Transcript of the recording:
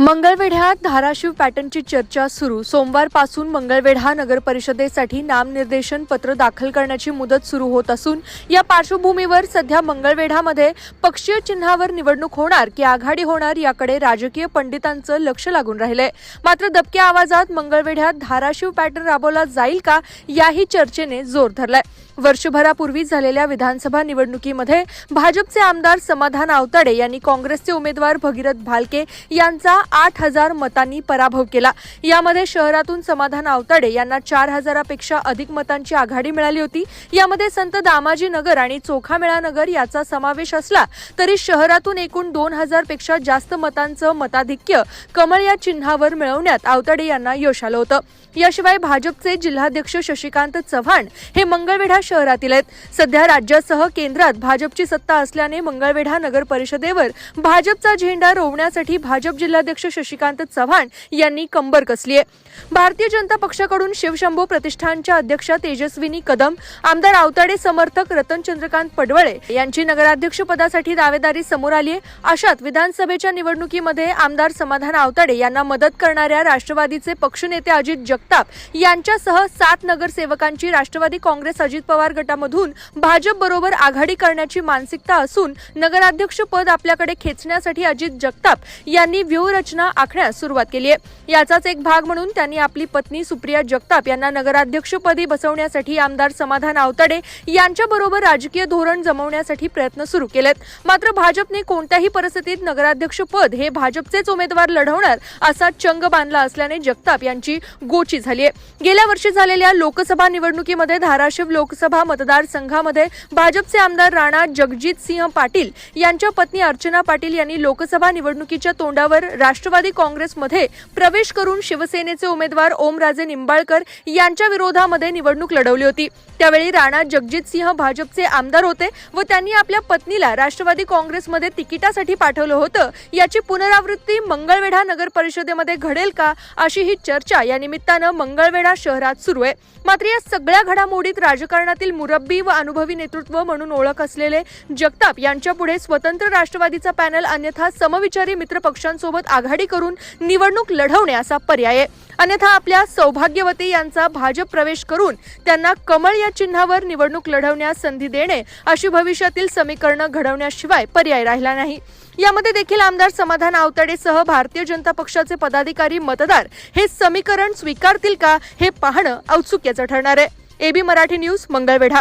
मंगळवेढ्यात धाराशिव पॅटर्नची चर्चा सुरू. सोमवारपासून मंगळवेढा नगर परिषदेसाठी नामनिर्देशन पत्र दाखल करण्याची मुदत सुरू होत असून या पार्श्वभूमीवर सध्या मंगळवेढामध्ये पक्षीय चिन्हावर निवडणूक होणार की आघाडी होणार याकडे राजकीय पंडितांचं लक्ष लागून राहिलंय मात्र दबक्या आवाजात मंगळवेढ्यात धाराशिव पॅटर्न राबवला जाईल का याही चर्चेने जोर धरलाय. वर्षभरापूर्वी झालेल्या विधानसभा निवडणुकीमध्ये भाजपचे आमदार समाधान आवताडे यांनी काँग्रेसचे उमेदवार भगीरथ भालके यांचा आठ हजार मतांनी पराभव केला. यामध्ये शहरातून समाधान आवताडे यांना चार हजारापेक्षा अधिक मतांची आघाडी मिळाली होती. यामध्ये संत दामाजी नगर आणि चोखामेळा नगर याचा समावेश असला तरी शहरातून एकूण दोन हजारपेक्षा जास्त मतांचं मताधिक्य कमळ या चिन्हावर मिळवण्यात आवताडे यांना यश आलं होतं. याशिवाय भाजपचे जिल्हाध्यक्ष शशिकांत चव्हाण हे मंगळवेढा शहरातील आहेत. सध्या राज्यासह केंद्रात भाजपची सत्ता असल्याने मंगळवेढा नगर परिषदेवर भाजपचा झेंडा रोवण्यासाठी भाजप जिल्हाध्यक्ष शशिकांत चव्हाण यांनी कंबर कसली आहे. भारतीय जनता पक्षाकडून शिवशंभू प्रतिष्ठानच्या अध्यक्षा तेजस्विनी कदम आमदार आवताडे समर्थक रतन चंद्रकांत पडवळे यांची नगराध्यक्ष पदासाठी दावेदारी समोर आली आहे. अशात विधानसभेच्या निवडणुकीमध्ये आमदार समाधान आवताडे यांना मदत करणाऱ्या राष्ट्रवादीचे पक्षनेते अजित जगताप यांच्यासह सात नगरसेवकांची राष्ट्रवादी काँग्रेस अजित पवार गटामधून भाजप बरोबर आघाडी करण्याची मानसिकता असून नगराध्यक्ष पद आपल्याकडे खेचण्यासाठी अजित जगताप यांनी व्यूहरचना आखण्यास सुरुवात केली आहे. याचाच एक भाग म्हणून त्यांनी आपली पत्नी सुप्रिया जगताप यांना नगराध्यक्षपदी बसवण्यासाठी आमदार समाधान आवताडे यांच्याबरोबर राजकीय धोरण जमवण्यासाठी प्रयत्न सुरू केलेत. मात्र भाजपने कोणत्याही परिस्थितीत नगराध्यक्ष पद हे भाजपचेच उमेदवार लढवणार असा चंग बांधला असल्याने जगताप यांची गोची झाली आहे. गेल्या वर्षी झालेल्या लोकसभा निवडणुकीमध्ये धाराशिव लोकसभा मतदारसंघामध्ये भाजपचे आमदार राणा जगजित सिंह पाटील यांच्या पत्नी अर्चना पाटील यांनी लोकसभा निवडणुकीच्या तोंडावर राष्ट्रवादी काँग्रेसमध्ये प्रवेश करून शिवसेनेचे उमेदवार ओमराजे निंबाळकर यांच्या विरोधामध्ये निवडणूक लढवली होती. त्यावेळी राणा जगजित सिंह भाजपचे आमदार होते व त्यांनी आपल्या पत्नीला राष्ट्रवादी काँग्रेसमध्ये तिकिटासाठी पाठवलं होतं. याची पुनरावृत्ती मंगळवेढा नगर परिषदेमध्ये घडेल का अशी ही चर्चा या निमित्तानं मंगळवेढा शहरात सुरू आहे. मात्र या सगळ्या घडामोडीत राजकारण राजकारणातील मुरब्बी व अनुभवी नेतृत्व म्हणून ओळख असलेले जगताप यांच्यापुढे स्वतंत्र राष्ट्रवादीचा पॅनल अन्यथा समविचारी मित्र पक्षांसोबत आघाडी करून निवडणूक लढवणे असा पर्याय आहे. अन्यथा आपल्या सौभाग्यवती यांचा भाजप प्रवेश करून त्यांना कमळ या चिन्हावर निवडणूक लढवण्यास संधी देणे अशी भविष्यातील समीकरणं घडवण्याशिवाय पर्याय राहिला नाही. यामध्ये देखील आमदार समाधान आवताडेसह भारतीय जनता पक्षाचे पदाधिकारी मतदार हे समीकरण स्वीकारतील का हे पाहणं औत्सुक्याचं ठरणार आहे. AB Marathi news Mangalwedha.